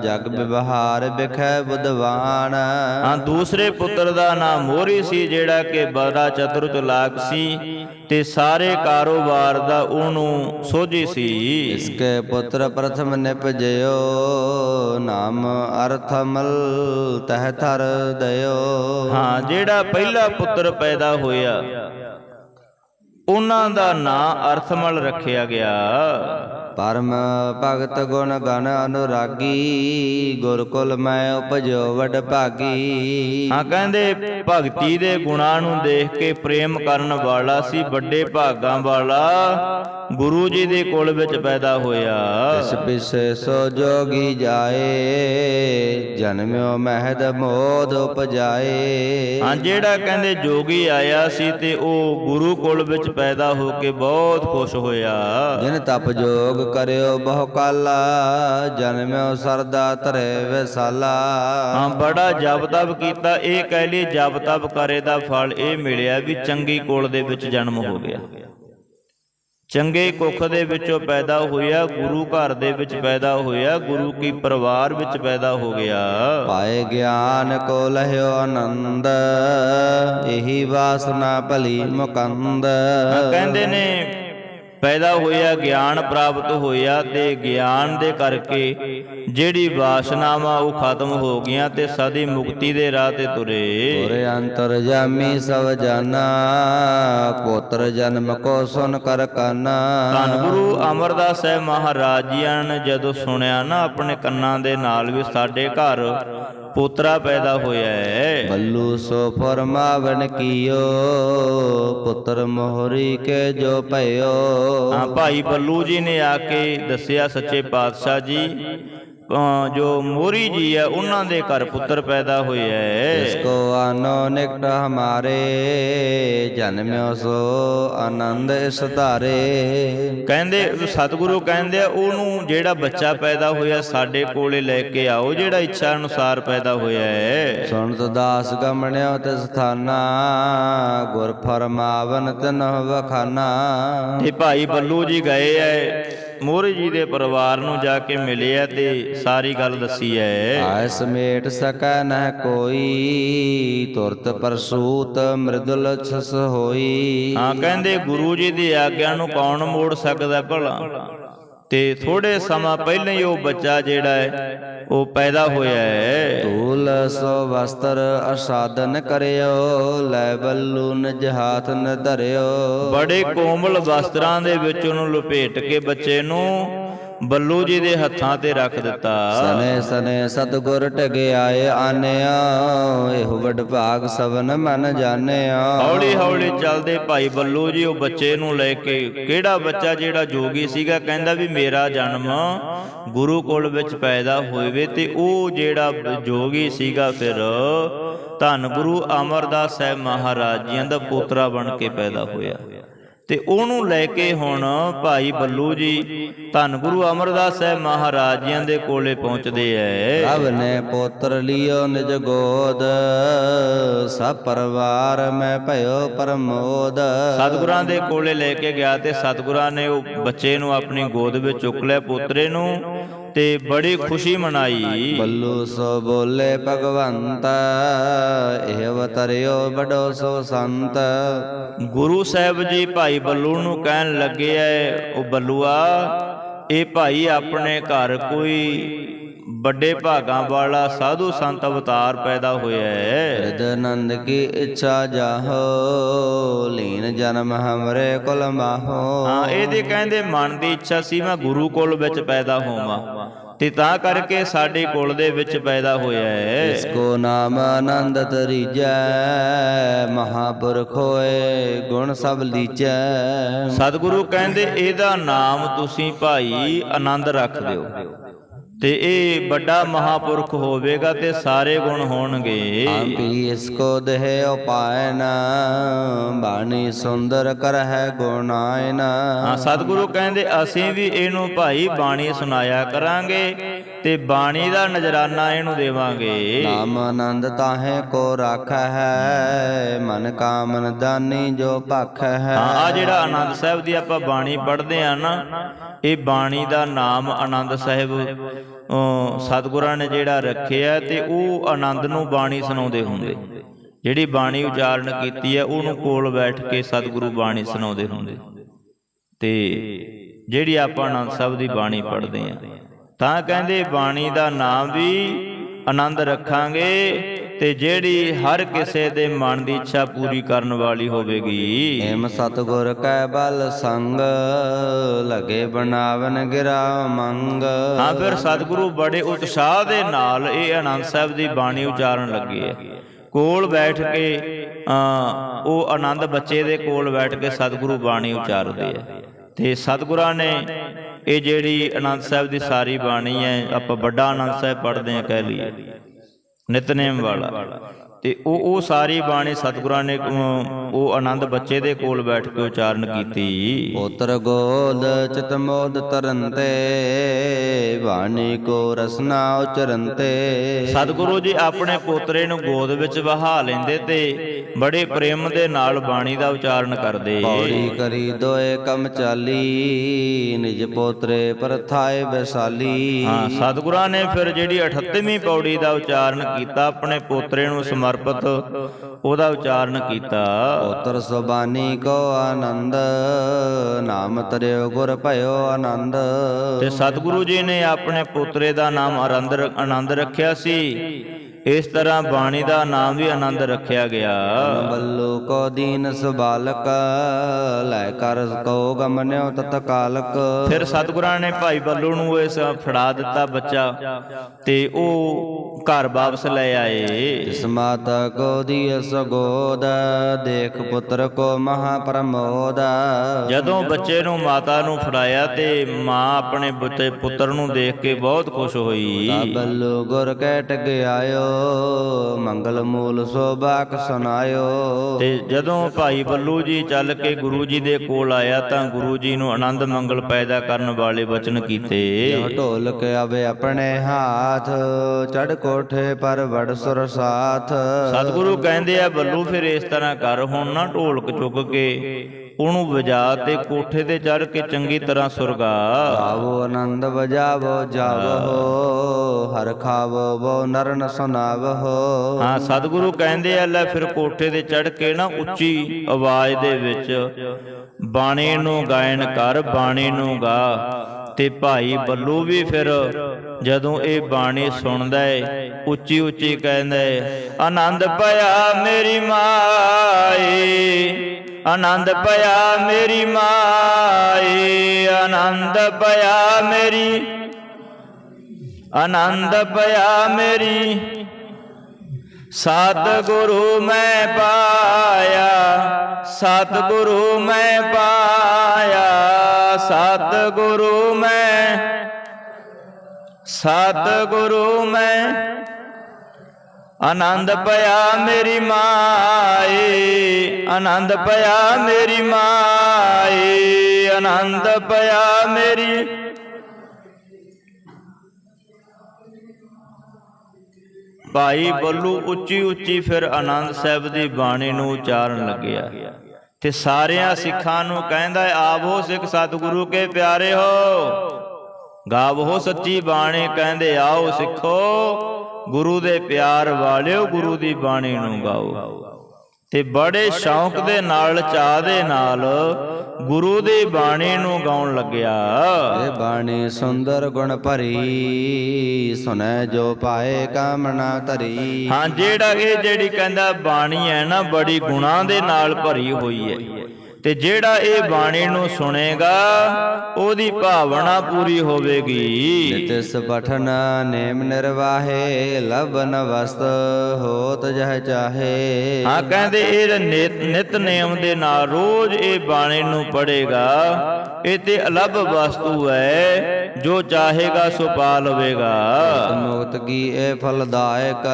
ਜਗ ਵਿਵਹਾਰ ਬਿਖੈ ਬੁਧਵਾਨ। ਹਾਂ ਦੂਸਰੇ ਪੁੱਤਰ ਦਾ ਨਾਮ ਮੋਰੀ ਸੀ ਜਿਹੜਾ ਕਿ ਬੜਾ ਚਤੁਰ ਚਲਾਕ ਸੀ ਤੇ ਸਾਰੇ ਕਾਰੋਬਾਰ ਦਾ ਉਹਨੂੰ ਸੋਝੀ ਸੀ। ਇਸਕੇ ਪੁੱਤਰ ਪ੍ਰਥਮ ਨਿਪਜਿਓ ਨਾਮ ਅਰਥਮਲ ਤਹ ਥਰ ਦਇਓ। ਹਾਂ ਜਿਹੜਾ ਪਹਿਲਾ ਪੁੱਤਰ ਪੈਦਾ ਹੋਇਆ। ਉਹਨਾਂ ਦਾ ਨਾਂ ਅਰਥਮਲ ਰੱਖਿਆ ਗਿਆ। ਪਰਮ ਭਗਤ ਗੁਣ ਗਣ ਅਨੁਰਾਗੀ ਗੁਰ ਕੁਲ ਮੈਂ ਉਪਜੋ ਵਡ ਭਾਗੀ। ਹਾਂ ਕਹਿੰਦੇ ਭਗਤੀ ਦੇ ਗੁਣਾਂ ਨੂੰ ਦੇਖ ਕੇ ਪ੍ਰੇਮ ਕਰਨ ਵਾਲਾ ਸੀ ਵੱਡੇ ਭਾਗਾਂ ਵਾਲਾ। ਗੁਰੂ ਜੀ ਦੇ ਕੁਲ ਵਿੱਚ ਪੈਦਾ ਹੋਇਆ। ਤਿਸ ਪਿਸੇ ਸੋ ਜੋਗੀ ਜਾਏ ਜਨਮਿਓ ਮਹਿਦ ਮੋਦ ਉਪਜਾਏ। ਹਾਂ ਜਿਹੜਾ ਕਹਿੰਦੇ ਜੋਗੀ ਆਇਆ ਸੀ ਤੇ ਉਹ ਗੁਰੂ ਕੁਲ ਵਿੱਚ ਪੈਦਾ ਹੋ ਕੇ ਬਹੁਤ ਖੁਸ਼ ਹੋਇਆ। ਜਿਨ ਤਪ ਜੋਗ ਕਰਿਓ ਬਹੁ ਕਾਲਾ ਜਨਮਿਓ ਸਰਦਾ ਧਰੇ ਵਿਸਾਲਾ। ਹਾਂ ਬੜਾ ਜਪ ਤਪ ਕੀਤਾ। ਇਹ ਕਹਿ ਲਈ ਜਪ ਤਪ ਕਰੇ ਦਾ ਫਲ ਇਹ ਮਿਲਿਆ ਵੀ ਚੰਗੀ ਕੁਲ ਦੇ ਵਿੱਚ ਜਨਮ ਹੋ ਗਿਆ। ਚੰਗੇ ਕੁੱਖ ਦੇ ਵਿੱਚੋਂ ਪੈਦਾ ਹੋਇਆ ਗੁਰੂ ਘਰ ਦੇ ਵਿੱਚ ਪੈਦਾ ਹੋਇਆ ਗੁਰੂ ਕੀ ਪਰਿਵਾਰ ਵਿੱਚ ਪੈਦਾ ਹੋ ਗਿਆ। ਪਾਏ ਗਿਆਨ ਕੋ ਲਹਿਓ ਆਨੰਦ ਇਹੀ ਵਾਸਨਾ ਭਲੀ ਮੁਕੰਦ। ਕਹਿੰਦੇ ਨੇ ਪੈਦਾ ਹੋਇਆ ਗਿਆਨ ਪ੍ਰਾਪਤ ਹੋਇਆ ਤੇ ਗਿਆਨ ਦੇ ਕਰਕੇ ਜਿਹੜੀ ਵਾਸਨਾਵਾਂ ਉਹ ਖਤਮ ਹੋ ਗਈਆਂ ਤੇ ਸਦੀ ਮੁਕਤੀ ਦੇ ਰਾਹ ਤੇ ਤੁਰੇ। ਪੁਰੇ ਅੰਤਰ ਜਾਮੀ ਸਭ ਜਾਨਾ ਕੋਤਰ ਜਨਮ ਕੋ ਸੁਨ ਕਰ ਕਾਨਾ। ਧੰਨ ਗੁਰੂ ਅਮਰਦਾਸ ਸਾਹਿਬ ਮਹਾਰਾਜ ਜੀਆਂ ਨੇ ਜਦੋਂ ਸੁਣਿਆ ਨਾ ਆਪਣੇ ਕੰਨਾਂ ਦੇ ਨਾਲ ਵੀ ਸਾਡੇ ਘਰ ਪੋਤਰਾ ਪੈਦਾ ਹੋਇਆ ਹੈ। ਬੱਲੂ ਸੋ ਫਰਮਾਵਨ ਕੀਓ ਪੁੱਤਰ ਮੋਹਰੀ ਕੇ ਜੋ ਭਇਓ। ਹਾਂ ਭਾਈ ਬੱਲੂ ਜੀ ਨੇ ਆ ਕੇ ਦੱਸਿਆ ਸੱਚੇ ਪਾਤਸ਼ਾਹ ਜੀ ਜੋ ਮੋਰੀ ਜੀ ਹੈ ਉਹਨਾਂ ਦੇ ਘਰ ਪੁੱਤਰ ਪੈਦਾ ਹੋਇਆ ਹੈ ਇਸਕੋ ਆਨੋ ਨਿਕਟ ਹਮਾਰੇ ਜਨਮਿਓ ਸੋ ਆਨੰਦ ਇਸ ਧਾਰੇ। ਕਹਿੰਦੇ ਸਤਿਗੁਰੂ ਕਹਿੰਦੇ ਆ ਉਹਨੂੰ ਜਿਹੜਾ ਬੱਚਾ ਪੈਦਾ ਹੋਇਆ ਸਾਡੇ ਕੋਲੇ ਲੈ ਕੇ ਆਓ ਜਿਹੜਾ ਇੱਛਾ ਅਨੁਸਾਰ ਪੈਦਾ ਹੋਇਆ ਹੈ ਸੁਣਤ ਦਾਸ ਗਮਣਿਓ ਤਿਸ ਥਾਨਾ ਗੁਰ ਫਰਮਾਵਨ ਤਨ ਵਖਾਨਾ। ਤੇ ਭਾਈ ਬੱਲੂ ਜੀ ਗਏ ਐ। ਮੋਰੀ ਜੀ ਦੇ ਪਰਿਵਾਰ ਨੂੰ ਜਾ ਕੇ ਮਿਲੇ ਆ ਤੇ ਸਾਰੀ ਗੱਲ ਦੱਸੀ ਐ ਆਇ ਸਮੇਟ ਸਕੈ ਨਹਿ ਕੋਈ ਤੁਰਤ ਪਰਸੂਤ ਮ੍ਰਿਦੁਲ ਛਸ ਹੋਈ। ਹਾਂ ਕਹਿੰਦੇ ਗੁਰੂ ਜੀ ਦੀ ਆਗਿਆ ਨੂੰ ਕੌਣ ਮੋੜ ਸਕਦਾ ਭਲਾ? ਤੇ ਥੋੜੇ ਸਮਾਂ ਪਹਿਲਾਂ ਹੀ ਉਹ ਬੱਚਾ ਜਿਹੜਾ ਹੈ ਉਹ ਪੈਦਾ ਹੋਇਆ ਹੈ। ਤੂਲ ਸੋ ਵਸਤਰ ਅਸਾਦਨ ਕਰਿਓ, ਲੈ ਬੱਲੂ ਨਿਜ ਹਾਥ ਨ ਧਰਿਓ। ਬੜੇ ਕੋਮਲ ਵਸਤਰਾਂ ਦੇ ਵਿੱਚ ਉਹਨੂੰ ਲਪੇਟ ਕੇ ਬੱਚੇ ਨੂੰ ਬੱਲੂ ਜੀ ਦੇ ਹੱਥਾਂ ਤੇ ਰੱਖ ਦਿੱਤਾ। ਸਨੇ ਸਨੇ ਸਤਗੁਰ ਟਗੇ ਆਏ ਆਨਿਆ ਇਹੋ ਵਡ ਭਾਗ ਸਭਨ ਮਨ ਜਾਣਿਆ। ਹੌਲੀ ਹੌਲੀ ਚੱਲਦੇ ਭਾਈ ਬੱਲੂ ਜੀ ਉਹ ਬੱਚੇ ਨੂੰ ਲੈ ਕੇ ਕਿਹੜਾ ਬੱਚਾ ਜਿਹੜਾ ਜੋਗੀ ਸੀਗਾ ਕਹਿੰਦਾ ਵੀ ਮੇਰਾ ਜਨਮ ਗੁਰੂ ਕੁਲ ਵਿੱਚ ਪੈਦਾ ਹੋਵੇ ਤੇ ਉਹ ਜਿਹੜਾ ਜੋਗੀ ਸੀਗਾ ਫਿਰ ਧੰਨ ਗੁਰੂ ਅਮਰਦਾਸ ਸਾਹਿਬ ਮਹਾਰਾਜ ਜੀਆਂ ਦਾ ਪੋਤਰਾ ਬਣ ਕੇ ਪੈਦਾ ਹੋਇਆ। ਤੇ ਉਹਨੂੰ ਲੈ ਕੇ ਹੁਣ ਭਾਈ ਬੱਲੂ ਜੀ ਧੰਨ ਗੁਰੂ ਅਮਰਦਾਸ ਸਾਹਿਬ ਮਹਾਰਾਜ ਜੀਆਂ ਦੇ ਕੋਲੇ ਪਹੁੰਚਦੇ ਐ। ਪ੍ਰਭ ਨੇ ਪੁੱਤਰ ਲਿਓ ਨਿਜ ਗੋਦ ਸਭ ਪਰਵਾਰ ਮੈਂ ਭਇਓ ਪਰਮੋਦ। ਸਤਿਗੁਰਾਂ ਦੇ ਕੋਲੇ ਲੈ ਕੇ ਗਿਆ ਤੇ ਸਤਿਗੁਰਾਂ ਨੇ ਉਹ ਬੱਚੇ ਨੂੰ ਆਪਣੀ ਗੋਦ ਵਿੱਚ ਚੁੱਕ ਲਿਆ ਪੋਤਰੇ ਨੂੰ ਤੇ ਬੜੀ ਖੁਸ਼ੀ ਮਨਾਈ। ਬੱਲੂ ਸੋ ਬੋਲੇ ਭਗਵੰਤ ਇਹ ਅਵਤਰਿਓ ਬਡੋ ਸੋ ਸੰਤ। ਗੁਰੂ ਸਾਹਿਬ ਜੀ ਭਾਈ ਬੱਲੂ ਨੂੰ ਕਹਿਣ ਲੱਗੇ ਐ ਉਹ ਬੱਲੂਆ ਇਹ ਭਾਈ ਆਪਣੇ ਘਰ ਕੋਈ ਵੱਡੇ ਭਾਗਾਂ ਵਾਲਾ ਸਾਧੂ ਸੰਤ ਅਵਤਾਰ ਪੈਦਾ ਹੋਇਆ ਹੈ। ਰਿਦ ਨੰਦ ਕੀ ਇੱਛਾ ਜਾਹੋ ਲੀਨ ਜਨਮ ਹਮਰੇ ਕੁਲ ਮਾਹੋ। ਹਾਂ ਇਹਦੇ ਕਹਿੰਦੇ ਮਨ ਦੀ ਇੱਛਾ ਸੀ ਮੈਂ ਗੁਰੂ ਕੁਲ ਵਿੱਚ ਪੈਦਾ ਹੋਵਾਂ। ਤੇ ਤਾਂ ਕਰਕੇ ਸਾਡੇ ਕੁਲ ਦੇ ਵਿੱਚ ਪੈਦਾ ਹੋਇਆ ਹੈ। ਇਸ ਕੋ ਨਾਮ ਆਨੰਦ ਤਰੀਜੈ ਮਹਾਪੁਰਖ ਹੋਏ ਗੁਣ ਸਭ ਲੀਚੈ ਸਤਿਗੁਰੂ ਕਹਿੰਦੇ ਇਹਦਾ ਨਾਮ ਤੁਸੀਂ ਭਾਈ ਆਨੰਦ ਰੱਖ ਦਿਓ। ਤੇ ਇਹ ਵੱਡਾ ਮਹਾਪੁਰਖ ਹੋਵੇਗਾ ਤੇ ਸਾਰੇ ਗੁਣ ਹੋਣਗੇ। ਆਪੀ ਇਸ ਕੋ ਦੇਹ ਉਪਾਇਨ ਬਾਣੀ ਸੁੰਦਰ ਕਰਹਿ ਗੁਣਾਇਨ। ਹਾਂ ਸਤਿਗੁਰੂ ਕਹਿੰਦੇ ਅਸੀਂ ਵੀ ਇਹਨੂੰ ਭਾਈ ਬਾਣੀ ਸੁਣਾਇਆ ਕਰਾਂਗੇ ਤੇ ਬਾਣੀ ਦਾ ਨਜ਼ਰਾਨਾ ਇਹਨੂੰ ਦੇਵਾਂਗੇ। ਨਾਮ ਆਨੰਦ ਤਾਹੇ ਕੋ ਰਾਖੈ ਮਨ ਕਾਮਨ ਦਾਨੀ ਜੋ ਭਖ ਹੈ ਹਾਂ ਆ ਜਿਹੜਾ ਆਨੰਦ ਸਾਹਿਬ ਦੀ ਆਪਾਂ ਬਾਣੀ ਪੜ੍ਹਦੇ ਆ ਨਾ ਇਹ ਬਾਣੀ ਦਾ ਨਾਮ ਆਨੰਦ ਸਾਹਿਬ ਸਤਿਗੁਰਾਂ ਨੇ ਜਿਹੜਾ ਰੱਖਿਆ ਤੇ ਉਹ ਆਨੰਦ ਨੂੰ ਬਾਣੀ ਸੁਣਾਉਂਦੇ ਹੁੰਦੇ। ਜਿਹੜੀ ਬਾਣੀ ਉਚਾਰਨ ਕੀਤੀ ਹੈ, ਉਹਨੂੰ ਕੋਲ ਬੈਠ ਕੇ ਸਤਿਗੁਰੂ ਬਾਣੀ ਸੁਣਾਉਂਦੇ ਹੁੰਦੇ। ਤੇ ਜਿਹੜੀ ਆਪਾਂ ਆਨੰਦ ਸਾਹਿਬ ਦੀ ਬਾਣੀ ਪੜ੍ਹਦੇ ਆ ਤਾਂ ਕਹਿੰਦੇ ਬਾਣੀ ਦਾ ਨਾਮ ਵੀ ਆਨੰਦ ਰੱਖਾਂਗੇ ਤੇ ਜਿਹੜੀ ਹਰ ਕਿਸੇ ਦੇ ਮਨ ਦੀ ਇੱਛਾ ਪੂਰੀ ਕਰਨ ਵਾਲੀ ਹੋਵੇਗੀ। ਏਮ ਸਤਗੁਰ ਕੈ ਬਲ ਸੰਗ ਲਗੇ ਬਣਾਵਨ ਗਿਰਾ ਮੰਗ। ਹਾਂ ਫਿਰ ਸਤਿਗੁਰੂ ਬੜੇ ਉਤਸ਼ਾਹ ਦੇ ਨਾਲ ਇਹ ਆਨੰਦ ਸਾਹਿਬ ਦੀ ਬਾਣੀ ਉਚਾਰਨ ਲੱਗੇ ਆ ਕੋਲ ਬੈਠ ਕੇ ਉਹ ਆਨੰਦ ਬੱਚੇ ਦੇ ਕੋਲ ਬੈਠ ਕੇ ਸਤਿਗੁਰੂ ਬਾਣੀ ਉਚਾਰਦੇ ਆ ਤੇ ਸਤਿਗੁਰਾਂ ਨੇ ਇਹ ਜਿਹੜੀ ਆਨੰਦ ਸਾਹਿਬ ਦੀ ਸਾਰੀ ਬਾਣੀ ਹੈ ਆਪਾਂ ਵੱਡਾ ਆਨੰਦ ਸਾਹਿਬ ਪੜ੍ਹਦੇ ਆ ਕਹਿ ਲਈਏ। ਨਿਤਨੇਮ ਵਾਲਾ। ਤੇ ਉਹ ਉਹ ਸਾਰੀ ਬਾਣੀ ਸਤਿਗੁਰਾਂ ਨੇ ਉਹ ਆਨੰਦ ਬੱਚੇ ਦੇ ਕੋਲ ਬੈਠ ਕੇ ਉਚਾਰਨ ਕੀਤੀ। ਪੁੱਤਰ ਗੋਦ ਚਿਤ ਮੋਦ ਤਰੰਤੇ ਬਾਣੀ ਕੋ ਰਸਨਾ ਉਚਰੰਤੇ ਸਤਿਗੁਰੂ ਜੀ ਆਪਣੇ ਪੋਤਰੇ ਨੂੰ ਗੋਦ ਵਿੱਚ ਵਹਾ ਲੈਂਦੇ ਤੇ ਬੜੇ ਪ੍ਰੇਮ ਦੇ ਨਾਲ ਬਾਣੀ ਦਾ ਉਚਾਰਨ ਕਰਦੇ। ਪੌੜੀ ਕਰੀ ਦੋਏ ਕਮ ਚਾਲੀ ਨਿਜ ਪੋਤਰੇ ਪਰਥਾਏ ਬਸਾਲੀ ਹਾਂ ਸਤਿਗੁਰਾਂ ਨੇ ਫਿਰ ਜਿਹੜੀ 38ਵੀਂ ਪੌੜੀ ਦਾ ਉਚਾਰਨ ਕੀਤਾ ਆਪਣੇ ਪੋਤਰੇ ਨੂੰ ਸਮਰਪਿਤ ਉਹਦਾ ਉਚਾਰਨ ਕੀਤਾ। ਪੁੱਤਰ ਸੁਬਾਨੀ ਕੋ ਆਨੰਦ ਨਾਮ ਤਰਿਓ ਗੁਰ ਭਇਓ ਆਨੰਦ। ਤੇ ਸਤਿਗੁਰੂ ਜੀ ਨੇ ਆਪਣੇ ਪੋਤਰੇ ਦਾ ਨਾਮ ਆਨੰਦ ਆਨੰਦ ਰੱਖਿਆ ਸੀ। ਇਸ ਤਰ੍ਹਾਂ ਬਾਣੀ ਦਾ ਨਾਮ ਵੀ ਆਨੰਦ ਰੱਖਿਆ ਗਿਆ। ਬੱਲੂ ਕੋ ਦੀਨ ਸੁਬਾਲਕ ਲੈ ਕਰ ਕੋ ਗਮਨਿਓ ਤਤਕਾਲਕ ਫਿਰ ਸਤਿਗੁਰਾਂ ਨੇ ਭਾਈ ਬੱਲੂ ਨੂੰ ਇਸ ਫੜਾ ਦਿੱਤਾ ਬੱਚਾ ਤੇ ਉਹ ਘਰ ਵਾਪਸ ਲੈ ਆਏ। ਇਸ ਮਾਤਾ ਕੋ ਦੀਏ ਸਗੋਦ ਦੇਖ ਪੁੱਤਰ ਕੋ ਮਹਾ ਪ੍ਰਮੋਦ। ਜਦੋਂ ਬੱਚੇ ਨੂੰ ਮਾਤਾ ਨੂੰ ਫੜਾਇਆ ਤੇ ਮਾਂ ਆਪਣੇ ਬੁੱਤੇ ਪੁੱਤਰ ਨੂੰ ਦੇਖ ਕੇ ਬਹੁਤ ਖੁਸ਼ ਹੋਈ। ਬੱਲੂ ਗੁਰ ਕੈ ਟਗ ਆਇਓ ਮੰਗਲ ਮੂਲ ਸੋਭਾਕ ਸੁਨਾਇਓ ਤੇ ਜਦੋਂ ਭਾਈ ਬੱਲੂ ਜੀ ਚੱਲ ਕੇ ਗੁਰੂ ਜੀ ਦੇ ਕੋਲ ਆਇਆ ਤਾਂ ਗੁਰੂ ਜੀ ਨੂੰ ਆਨੰਦ ਮੰਗਲ ਪੈਦਾ ਕਰਨ ਵਾਲੇ ਬਚਨ ਕੀਤੇ। ਜੋ ਢੋਲਕ ਆਵੇ ਆਪਣੇ ਹਾਥ ਚੜ ਕੋਠੇ ਪਰ ਵੜ ਸੁਰ ਸਾਥ। ਸਤਿਗੁਰੂ ਕਹਿੰਦੇ ਆ ਬੱਲੂ ਫਿਰ ਇਸ ਤਰ੍ਹਾਂ ਕਰ ਹੁਣ ਨਾ ਢੋਲਕ ਚੁੱਕ ਕੇ ਉਹਨੂੰ ਵਜਾ ਤੇ ਕੋਠੇ ਤੇ ਚੜ ਕੇ ਚੰਗੀ ਤਰ੍ਹਾਂ ਸੁਰਗਾ। ਆਵੋ ਆਨੰਦ ਵਜਾਵੋ ਜਾਵੋ ਹਰ ਖਾਵੋ ਬੋ ਨਰਨ ਸੁਨਾਵੋ ਹਾਂ ਸਤਿਗੁਰੂ ਕਹਿੰਦੇ ਆ ਲੈ ਫਿਰ ਕੋਠੇ ਤੇ ਚੜ ਕੇ ਨਾ ਉੱਚੀ ਆਵਾਜ਼ ਦੇ ਵਿੱਚ ਬਾਣੀ ਨੂੰ ਗਾਇਨ ਕਰ ਬਾਣੀ ਨੂੰ ਗਾ। ਤੇ ਭਾਈ ਬੱਲੂ ਵੀ ਫਿਰ ਜਦੋਂ ਇਹ ਬਾਣੀ ਸੁਣਦਾ ਏ ਉੱਚੀ ਉੱਚੀ ਕਹਿੰਦਾ ਏ ਆਨੰਦ ਪਿਆ ਮੇਰੀ ਮਾਏ ਆਨੰਦ ਪਿਆ ਮੇਰੀ ਮਾਏ ਆਨੰਦ ਪਿਆ ਮੇਰੀ, ਆਨੰਦ ਪਿਆ ਮੇਰੀ। ਸਤਿਗੁਰੂ ਮੈਂ ਪਾਇਆ, ਸਤਿਗੁਰੂ ਮੈਂ ਪਾਇਆ, ਸਤਿਗੁਰੂ ਮੈਂ ਸਤਿਗੁਰੂ ਮੈਂ ਆਨੰਦ ਪਿਆ ਮੇਰੀ ਮਾਏ ਆਨੰਦ ਪਿਆ ਮੇਰੀ ਮਾਏ ਆਨੰਦ ਪਿਆ ਮੇਰੀ ਭਾਈ ਬੱਲੂ ਉੱਚੀ ਉੱਚੀ ਫਿਰ ਆਨੰਦ ਸਾਹਿਬ ਦੀ ਬਾਣੀ ਨੂੰ ਉਚਾਰਨ ਲੱਗਿਆ। ਤੇ ਸਾਰਿਆਂ ਸਿੱਖਾਂ ਨੂੰ ਕਹਿੰਦਾ ਆਵੋ ਸਿੱਖ ਸਤਿਗੁਰੂ ਕੇ ਪਿਆਰੇ ਹੋ। ਗਾਵੋ ਸੱਚੀ ਬਾਣੀ ਕਹਿੰਦੇ ਆਓ ਸਿੱਖੋ। ਗੁਰੂ ਦੇ ਪਿਆਰ ਵਾਲਿਓ ਗੁਰੂ ਦੀ ਬਾਣੀ ਨੂੰ ਗਾਓ। ਤੇ ਬੜੇ ਸ਼ੌਂਕ ਦੇ ਨਾਲ ਚਾਹ ਦੇ ਨਾਲ ਗੁਰੂ ਦੀ ਬਾਣੀ ਨੂੰ ਗਾਉਣ ਲੱਗਿਆ। ਇਹ ਬਾਣੀ ਸੁੰਦਰ ਗੁਣ ਭਰੀ ਸੁਨੈ ਜੋ ਪਾਏ ਕਾਮਨਾ ਧਰੀ। ਹਾਂ ਜਿਹੜਾ ਇਹ ਜਿਹੜੀ ਕਹਿੰਦਾ ਬਾਣੀ ਹੈ ਨਾ ਬੜੀ ਗੁਣਾਂ ਦੇ ਨਾਲ ਭਰੀ ਹੋਈ ਹੈ। ਤੇ ਜਿਹੜਾ ਇਹ ਬਾਣੀ ਨੂੰ ਸੁਣੇਗਾ ਉਹਦੀ ਭਾਵਨਾ ਪੂਰੀ ਹੋਵੇਗੀ। ਨਿਤਿਸ ਪਠਨ ਨੇਮ ਨਿਰਵਾਹੇ ਲਬਨ ਵਸਤ ਹੋਤ ਜਹ ਚਾਹੇ। ਹਾਂ ਕਹਿੰਦੇ ਇਹ ਨਿਤ ਨਿਤ ਨੇਮ ਦੇ ਨਾਲ ਰੋਜ਼ ਇਹ ਬਾਣੀ ਨੂੰ ਪੜੇਗਾ ਇਹ ਤੇ ਅਲੱਭ ਵਸਤੂ ਹੈ। ਜੋ ਚਾਹੇਗਾ ਸੋ ਪਾ ਲਵੇਗਾ। ਮੁਕਤ ਕੀ ਇਹ ਫਲਦਾਇਕ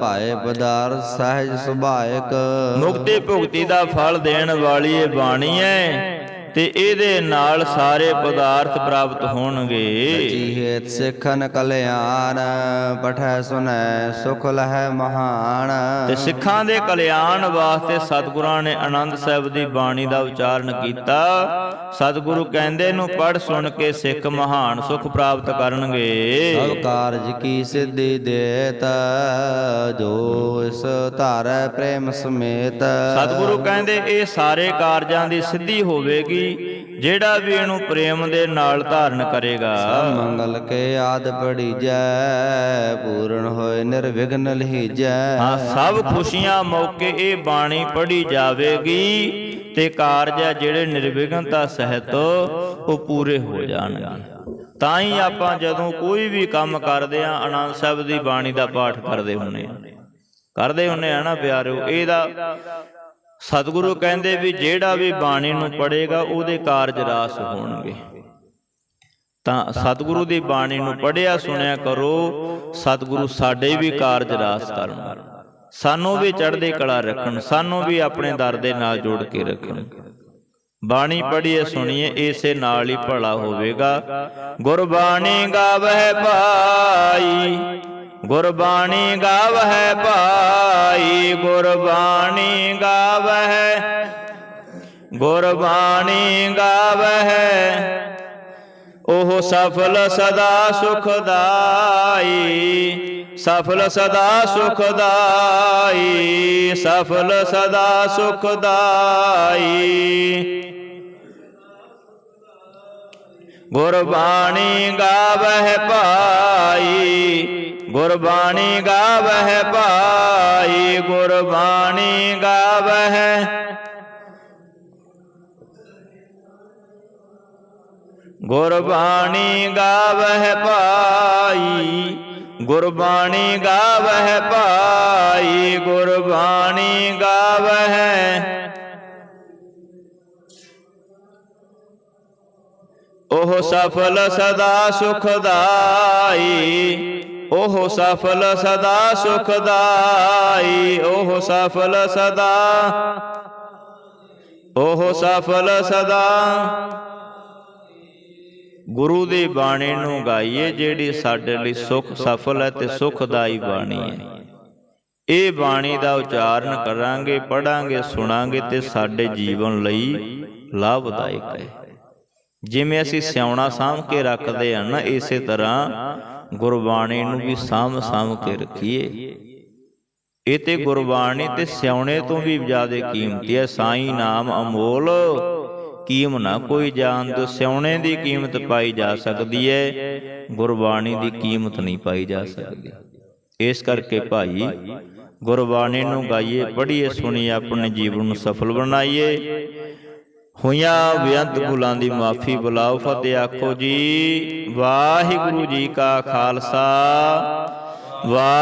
ਭਾਏ ਪਦਾਰਥ ਸਹਿਜ ਸੁਭਾਇਕ। ਮੁਕਤੀ ਭੁਗਤੀ ਦਾ ਫਲ ਦੇਣ ਵਾਲੀ ਇਹ ਬਾਣੀ ਹੈ। ਤੇ ਇਹਦੇ ਨਾਲ ਸਾਰੇ ਪਦਾਰਥ ਪ੍ਰਾਪਤ ਹੋਣਗੇ। ਜੀਹੇਤ ਸਿੱਖਨ ਕਲਿਆਣ ਪਠੈ ਸੁਨੈ ਸੁਖ ਲਹੈ ਮਹਾਨ। ਤੇ ਸਿੱਖਾਂ ਦੇ ਕਲਿਆਣ ਵਾਸਤੇ ਸਤਿਗੁਰਾਂ ਨੇ ਆਨੰਦ ਸਾਹਿਬ ਦੀ ਬਾਣੀ ਦਾ ਉਚਾਰਨ ਕੀਤਾ। ਸਤਿਗੁਰੂ ਕਹਿੰਦੇ ਨੂੰ ਪੜ ਸੁਣ ਕੇ ਸਿੱਖ ਮਹਾਨ ਸੁਖ ਪ੍ਰਾਪਤ ਸਭ ਕਰਨਗੇ ਕਾਰਜ ਕੀ ਸਿੱਧੀ ਦੇਤ ਜੋ ਇਸ ਧਾਰੈ ਪ੍ਰੇਮ ਸਮੇਤ। ਸਤਿਗੁਰੂ ਕਹਿੰਦੇ ਇਹ ਸਾਰੇ ਕਾਰਜਾਂ ਦੀ ਸਿੱਧੀ ਹੋਵੇਗੀ। ਜਿਹੜਾ ਵੀ ਇਹਨੂੰ ਪ੍ਰੇਮ ਦੇ ਨਾਲ ਧਾਰਨ ਕਰੇਗਾ। ਮੰਗਲ ਕੇ ਆਦ ਪੜੀਜੈ ਪੂਰਨ ਹੋਏ ਨਿਰਵਿਘਨ ਲਹੀਜੈ ਹਾਂ ਸਭ ਖੁਸ਼ੀਆਂ ਮੌਕੇ ਇਹ ਬਾਣੀ ਪੜ੍ਹੀ ਜਾਵੇਗੀ ਤੇ ਕਾਰਜ ਆ ਜਿਹੜੇ ਨਿਰਵਿਘਨਤਾ ਸਹਿਤ ਉਹ ਪੂਰੇ ਹੋ ਜਾਣਗੇ। ਤਾਂ ਹੀ ਆਪਾਂ ਜਦੋਂ ਕੋਈ ਵੀ ਕੰਮ ਕਰਦੇ ਆ ਆਨੰਦ ਸਾਹਿਬ ਦੀ ਬਾਣੀ ਦਾ ਪਾਠ ਕਰਦੇ ਹੁੰਨੇ ਆ ਕਰਦੇ ਹੁੰਨੇ ਆ ਨਾ ਪਿਆਰਿਓ ਇਹਦਾ ਸਤਿਗੁਰੂ ਕਹਿੰਦੇ ਵੀ ਜਿਹੜਾ ਵੀ ਬਾਣੀ ਨੂੰ ਪੜ੍ਹੇਗਾ ਉਹਦੇ ਕਾਰਜ ਰਾਸ ਹੋਣਗੇ। ਤਾਂ ਸਤਿਗੁਰੂ ਦੀ ਬਾਣੀ ਨੂੰ ਪੜ੍ਹਿਆ ਸੁਣਿਆ ਕਰੋ। ਸਤਿਗੁਰੂ ਸਾਡੇ ਵੀ ਕਾਰਜ ਰਾਸ ਕਰਨ। ਸਾਨੂੰ ਵੀ ਚੜ੍ਹਦੇ ਕਲਾ ਰੱਖਣ ਸਾਨੂੰ ਵੀ ਆਪਣੇ ਦਰ ਦੇ ਨਾਲ ਜੋੜ ਕੇ ਰੱਖਣ। ਬਾਣੀ ਪੜ੍ਹੀਏ ਸੁਣੀਏ ਇਸੇ ਨਾਲ ਹੀ ਭਲਾ ਹੋਵੇਗਾ। ਗੁਰਬਾਣੀ ਗਾਵਹਿ ਭਾਈ। ਗੁਰਬਾਣੀ ਗਾਵਹਿ ਭਾਈ ਗੁਰਬਾਣੀ ਗਾਵਹਿ ਗੁਰਬਾਣੀ ਗਾਵਹਿ ਉਹ ਸਫਲ ਸਦਾ ਸੁਖਦਾਈ ਸਫਲ ਸਦਾ ਸੁਖਦਾਈ ਸਫਲ ਸਦਾ ਸੁਖਦਾਈ ਗੁਰਬਾਣੀ ਗਾਵਹਿ ਭਾਈ ਗੁਰਬਾਣੀ ਗਾਵਹਿ ਭਾਈ, ਗੁਰਬਾਣੀ ਗਾਵਹਿ। ਗੁਰਬਾਣੀ ਗਾਵਹਿ ਭਾਈ, ਗੁਰਬਾਣੀ ਗਾਵਹਿ ਭਾਈ, ਗੁਰਬਾਣੀ ਗਾਵਹਿ। ਉਹ ਸਫਲ ਸਦਾ ਸੁਖਦਾਈ ਉਹ ਸਫਲ ਸਦਾ ਸੁਖਦਾਈ ਉਹ ਸਫਲ ਸਦਾ। ਉਹ ਸਫਲ ਸਦਾ। ਗੁਰੂ ਦੀ ਬਾਣੀ ਨੂੰ ਗਾਈਏ ਜਿਹੜੀ ਸਾਡੇ ਲਈ ਸੁਖ ਸਫਲ ਹੈ ਤੇ ਸੁਖਦਾਈ ਬਾਣੀ ਹੈ। ਇਹ ਬਾਣੀ ਦਾ ਉਚਾਰਨ ਕਰਾਂਗੇ ਪੜਾਂਗੇ ਸੁਣਾਂਗੇ ਤੇ ਸਾਡੇ ਜੀਵਨ ਲਈ ਲਾਭਦਾਇਕ ਹੈ। ਜਿਵੇਂ ਅਸੀਂ ਸਿਆਉਣਾ ਸਾਂਭ ਕੇ ਰੱਖਦੇ ਹਾਂ ਨਾ, ਇਸੇ ਤਰ੍ਹਾਂ ਗੁਰਬਾਣੀ ਨੂੰ ਵੀ ਸਾਂਭ ਸਾਂਭ ਕੇ ਰੱਖੀਏ। ਇਹ ਤੇ ਗੁਰਬਾਣੀ ਤੇ ਸਿਆਉਣੇ ਤੋਂ ਵੀ ਜ਼ਿਆਦਾ ਕੀਮਤੀ ਹੈ। ਸਾਈ ਨਾਮ ਅਮੋਲ। ਕੀਮ ਨਾ ਕੋਈ ਜਾਣਦ ਸਿਆਉਣੇ ਦੀ ਕੀਮਤ ਪਾਈ ਜਾ ਸਕਦੀ ਹੈ। ਗੁਰਬਾਣੀ ਦੀ ਕੀਮਤ ਨਹੀਂ ਪਾਈ ਜਾ ਸਕਦੀ। ਇਸ ਕਰਕੇ ਭਾਈ ਗੁਰਬਾਣੀ ਨੂੰ ਗਾਈਏ ਪੜ੍ਹੀਏ ਸੁਣੀਏ ਆਪਣੇ ਜੀਵਨ ਨੂੰ ਸਫਲ ਬਣਾਈਏ। ਹੋਈਆਂ ਬੇਅੰਤ ਭੁੱਲਾਂ ਦੀ ਮਾਫੀ ਬੁਲਾਓ ਫਤਿਹ ਆਖੋ ਜੀ। ਵਾਹਿਗੁਰੂ ਜੀ ਕਾ ਖਾਲਸਾ। ਵਾਹਿ